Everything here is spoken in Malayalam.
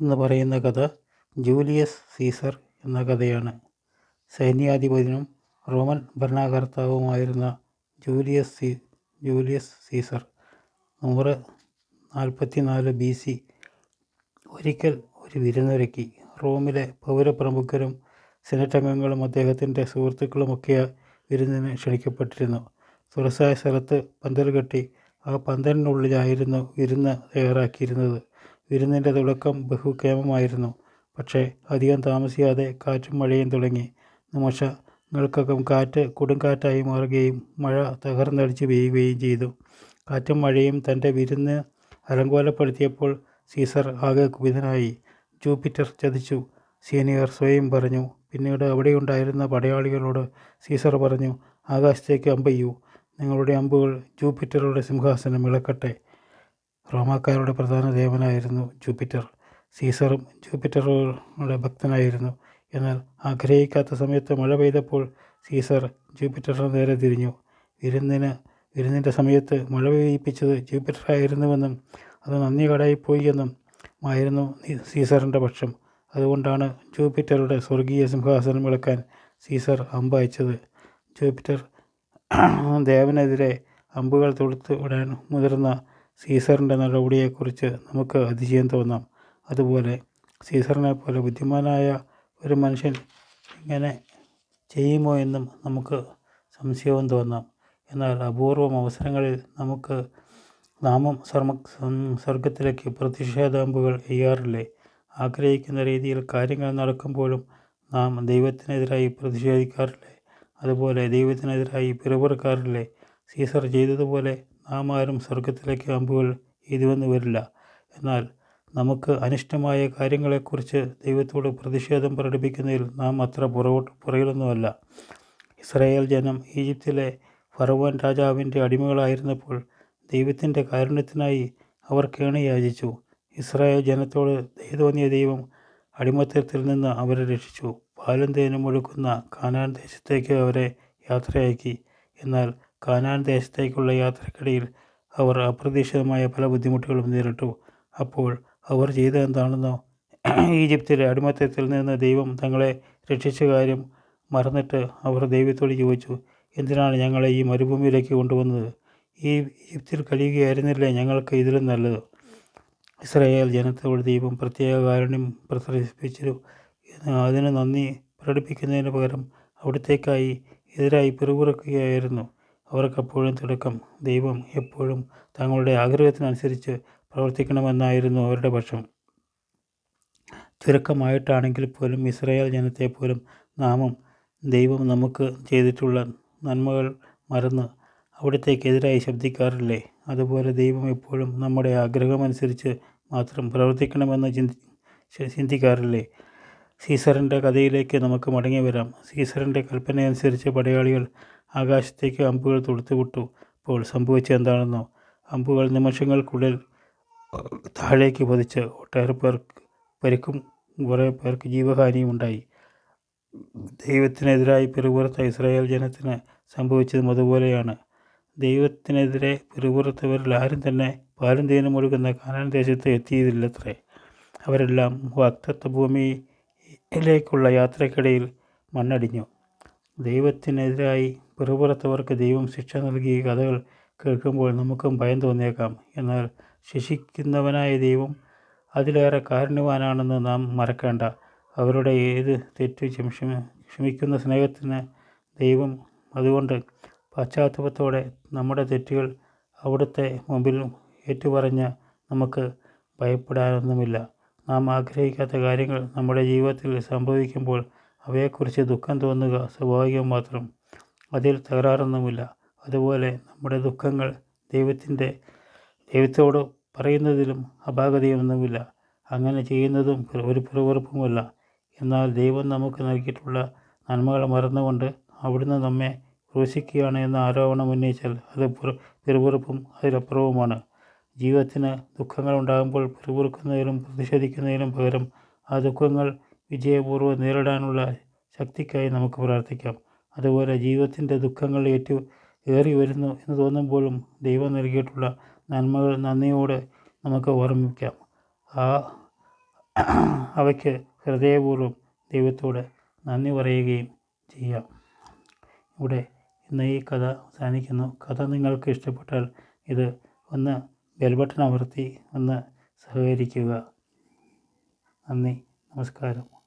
എന്ന് പറയുന്ന കഥ ജൂലിയസ് സീസർ എന്ന കഥയാണ്. സൈന്യാധിപതിനും റോമൻ ഭരണകർത്താവുമായിരുന്ന ജൂലിയസ് സീ ജൂലിയസ് സീസർ നൂറ് നാൽപ്പത്തി നാല് ബി സി ഒരിക്കൽ ഒരു വിരുന്നൊരുക്കി. റോമിലെ പൗരപ്രമുഖരും സെനറ്റ് അംഗങ്ങളും അദ്ദേഹത്തിന്റെ സുഹൃത്തുക്കളുമൊക്കെ വിരുന്നിന് ക്ഷണിക്കപ്പെട്ടിരുന്നു. തുറസായ സ്ഥലത്ത് പന്തൽ കെട്ടി ആ പന്തലിനുള്ളിലായിരുന്നു വിരുന്ന് തയ്യാറാക്കിയിരുന്നത്. വിരുന്നിന്റെ തുടക്കം ബഹുക്ഷേമമായിരുന്നു പക്ഷേ അധികം താമസിയാതെ കാറ്റും മഴയും തുടങ്ങി. നിമിഷങ്ങൾക്കകം കാറ്റ് കൊടുങ്കാറ്റായി മാറുകയും മഴ തകർന്നടിച്ച് പെയ്യുകയും ചെയ്തു. കാറ്റും മഴയും തന്റെ വിരുന്ന് അലങ്കോലപ്പെടുത്തിയപ്പോൾ സീസർ ആകെ കുപിതനായി. ജൂപ്പിറ്റർ ചതിച്ചു. സീനിയർ സ്വയം പറഞ്ഞു. പിന്നീട് അവിടെയുണ്ടായിരുന്ന പടയാളികളോട് സീസർ പറഞ്ഞു ആകാശത്തേക്ക് അമ്പയ്യൂ നിങ്ങളുടെ അമ്പുകൾ ജൂപ്പിറ്ററുടെ സിംഹാസനം ഇളക്കട്ടെ. റോമാക്കാരുടെ പ്രധാന ദേവനായിരുന്നു ജൂപ്പിറ്റർ. സീസറും ജൂപ്പിറ്ററുടെ ഭക്തനായിരുന്നു. എന്നാൽ ആഗ്രഹിക്കാത്ത സമയത്ത് മഴ പെയ്തപ്പോൾ സീസർ ജൂപ്പിറ്ററിന് നേരെ തിരിഞ്ഞു. വിരുന്നിന് വിരുന്നിന്റെ സമയത്ത് മഴ പെയ്യിപ്പിച്ചത് ജൂപ്പിറ്ററായിരുന്നുവെന്നും അത് നന്ദി കടായിപ്പോയി എന്നും ആയിരുന്നു സീസറിന്റെ പക്ഷം. അതുകൊണ്ടാണ് ജൂപ്പിറ്ററുടെ സ്വർഗീയ സിംഹാസനം ഇളക്കാൻ സീസർ അമ്പ് അയച്ചത്. ജൂപ്പിറ്റർ ദേവനെതിരെ അമ്പുകൾ തൊടുത്ത് വിടാൻ മുതിർന്ന സീസറിന്റെ നടപടിയെക്കുറിച്ച് നമുക്ക് അതിശയം തോന്നാം. അതുപോലെ സീസറിനെ പോലെ ബുദ്ധിമാനായ ഒരു മനുഷ്യൻ ഇങ്ങനെ ചെയ്യുമോ എന്നും നമുക്ക് സംശയവും തോന്നാം. എന്നാൽ അപൂർവം അവസരങ്ങളിൽ നമുക്ക് നാമം സർമ സ്വർഗത്തിലേക്ക് പ്രതിഷേധാമ്പുകൾ ചെയ്യാറില്ലേ ആഗ്രഹിക്കുന്ന രീതിയിൽ കാര്യങ്ങൾ നടക്കുമ്പോഴും നാം ദൈവത്തിനെതിരായി പ്രതിഷേധിക്കാറില്ലേ? അതുപോലെ ദൈവത്തിനെതിരായി പിറവെറുക്കാറില്ലേ സീസർ ചെയ്തതുപോലെ നാം ആരും സ്വർഗത്തിലേക്ക് അമ്പുകൾ എഴുതുവെന്ന് വരില്ല. എന്നാൽ നമുക്ക് അനിഷ്ടമായ കാര്യങ്ങളെക്കുറിച്ച് ദൈവത്തോട് പ്രതിഷേധം പ്രകടിപ്പിക്കുന്നതിൽ നാം അത്ര പുറകോട്ട് പുറകിലൊന്നുമല്ല. ഇസ്രായേൽ ജനം ഈജിപ്തിലെ ഫറവോൻ രാജാവിന്റെ അടിമകളായിരുന്നപ്പോൾ ദൈവത്തിന്റെ കാരുണ്യത്തിനായി അവർ കേണി യാചിച്ചു. ഇസ്രായേൽ ജനത്തോട് ദയതോന്നിയ ദൈവം അടിമത്തത്തിൽ നിന്ന് അവരെ രക്ഷിച്ചു. പാലും തേനും ഒഴുക്കുന്ന കാനാൻ ദേശത്തേക്ക് അവരെ യാത്രയാക്കി. എന്നാൽ കാനാൻ ദേശത്തേക്കുള്ള യാത്രക്കിടയിൽ അവർ അപ്രതീക്ഷിതമായ പല ബുദ്ധിമുട്ടുകളും നേരിട്ടു. അപ്പോൾ അവർ ചെയ്തതെന്താണെന്നോ ഈജിപ്തിലെ അടിമത്തത്തിൽ നിന്ന് ദൈവം തങ്ങളെ രക്ഷിച്ച കാര്യം മറന്നിട്ട് അവർ ദൈവത്തോട് ചോദിച്ചു എന്തിനാണ് ഞങ്ങളെ ഈ മരുഭൂമിയിലേക്ക് കൊണ്ടുവന്നത്? ഈ ഈജിപ്തിൽ കഴിയുകയായിരുന്നില്ലേ ഞങ്ങൾക്ക് ഇതിലും നല്ലത്? ഇസ്രായേൽ ജനത്തോട് ദൈവം പ്രത്യേക കാരുണ്യം പ്രദർശിപ്പിച്ചു അതിന് നന്ദി പ്രകടിപ്പിക്കുന്നതിന് പകരം അവിടത്തേക്കായി എതിരായി പിറുപിറുക്കുകയായിരുന്നു. അവർക്കപ്പോഴും തുടക്കം. ദൈവം എപ്പോഴും തങ്ങളുടെ ആഗ്രഹത്തിനനുസരിച്ച് പ്രവർത്തിക്കണമെന്നായിരുന്നു അവരുടെ പക്ഷം. ചുരുക്കമായിട്ടാണെങ്കിൽ പോലും ഇസ്രായേൽ ജനത്തെ പോലും നാമും ദൈവം നമുക്ക് ചെയ്തിട്ടുള്ള നന്മകൾ മറന്ന് അവിടത്തേക്കെതിരായി ശബ്ദിക്കാറില്ലേ? അതുപോലെ ദൈവം എപ്പോഴും നമ്മുടെ ആഗ്രഹമനുസരിച്ച് മാത്രം പ്രവർത്തിക്കണമെന്ന് ചിന്തി ചിന്തിക്കാറില്ലേ? സീസറിന്റെ കഥയിലേക്ക് നമുക്ക് മടങ്ങി വരാം. സീസറിന്റെ കൽപ്പനയനുസരിച്ച് പടയാളികൾ ആകാശത്തേക്ക് അമ്പുകൾ തൊടുത്തുവിട്ടു. അപ്പോൾ സംഭവിച്ചത് എന്താണെന്നോ? അമ്പുകൾ നിമിഷങ്ങൾക്കുള്ളിൽ താഴേക്ക് പതിച്ച് ഒട്ടേറെ പേർക്ക് പരിക്കും കുറേ പേർക്ക് ജീവഹാനിയും ഉണ്ടായി. ദൈവത്തിനെതിരായി പിറുപുറത്ത ഇസ്രായേൽ ജനത്തിന് സംഭവിച്ചതും അതുപോലെയാണ്. ദൈവത്തിനെതിരെ പിറുപുറത്തവരിൽ ആരും തന്നെ പാലും തേനും ഒഴുകുന്ന കാനാൻ ദേശത്ത് എത്തിയതില്ലത്രേ. അവരെല്ലാം വാക്തത്വ ഭൂമിയിലേക്കുള്ള യാത്രക്കിടയിൽ മണ്ണടിഞ്ഞു. ദൈവത്തിനെതിരായി പിറുപുറത്തവർക്ക് ദൈവം ശിക്ഷ നൽകിയ കഥകൾ കേൾക്കുമ്പോൾ നമുക്കും ഭയം തോന്നിയേക്കാം. എന്നാൽ ശിക്ഷിക്കുന്നവനായ ദൈവം അതിലേറെ കാരുണ്യവാനാണെന്ന് നാം മറക്കേണ്ട. അവരുടെ ഏത് തെറ്റ് ക്ഷമിക്കുന്ന സ്നേഹത്തിന് ദൈവം അതുകൊണ്ട് പശ്ചാത്തലത്തോടെ നമ്മുടെ തെറ്റുകൾ അവിടുത്തെ മുമ്പിൽ ഏറ്റുപറഞ്ഞ് നമുക്ക് ഭയപ്പെടാനൊന്നുമില്ല. നാം ആഗ്രഹിക്കാത്ത കാര്യങ്ങൾ നമ്മുടെ ജീവിതത്തിൽ സംഭവിക്കുമ്പോൾ അവയെക്കുറിച്ച് ദുഃഖം തോന്നുക സ്വാഭാവികം മാത്രം. അതിൽ തകരാറൊന്നുമില്ല. അതുപോലെ നമ്മുടെ ദുഃഖങ്ങൾ ദൈവത്തിന്റെ ദൈവത്തോട് പറയുന്നതിലും അപാകതയൊന്നുമില്ല. അങ്ങനെ ചെയ്യുന്നതും ഒരു പിറുപിറുപ്പുമല്ല എന്നാൽ ദൈവം നമുക്ക് നൽകിയിട്ടുള്ള നന്മകൾ മറന്നുകൊണ്ട് അവിടുന്ന് നമ്മെ ക്രൂശിക്കുകയാണ് എന്ന ആരോപണം ഉന്നയിച്ചാൽ അത് പിറുപിറുപ്പും അതിലപ്പുറവുമാണ്. ജീവിതത്തിന് ദുഃഖങ്ങൾ ഉണ്ടാകുമ്പോൾ പിറുപിറുക്കുന്നതിലും പ്രതിഷേധിക്കുന്നതിലും പകരം ആ ദുഃഖങ്ങൾ വിജയപൂർവം നേരിടാനുള്ള ശക്തിക്കായി നമുക്ക് പ്രാർത്ഥിക്കാം. അതുപോലെ ജീവിതത്തിന്റെ ദുഃഖങ്ങൾ ഏറ്റു ഏറി വരുന്നു എന്ന് തോന്നുമ്പോഴും ദൈവം നൽകിയിട്ടുള്ള നന്മകൾ നന്ദിയോടെ നമുക്ക് ഓർമ്മിക്കാം. ആ അവയ്ക്ക് ഹൃദയപൂർവം ദൈവത്തോട് നന്ദി പറയുകയും ചെയ്യാം. ഇവിടെ ഇന്ന് ഈ കഥ അവസാനിക്കുന്നു. കഥ നിങ്ങൾക്ക് ഇഷ്ടപ്പെട്ടാൽ ഇത് ഒന്ന് ബെൽബട്ടൺ അമർത്തി ഒന്ന് സഹകരിക്കുക. നന്ദി. നമസ്കാരം.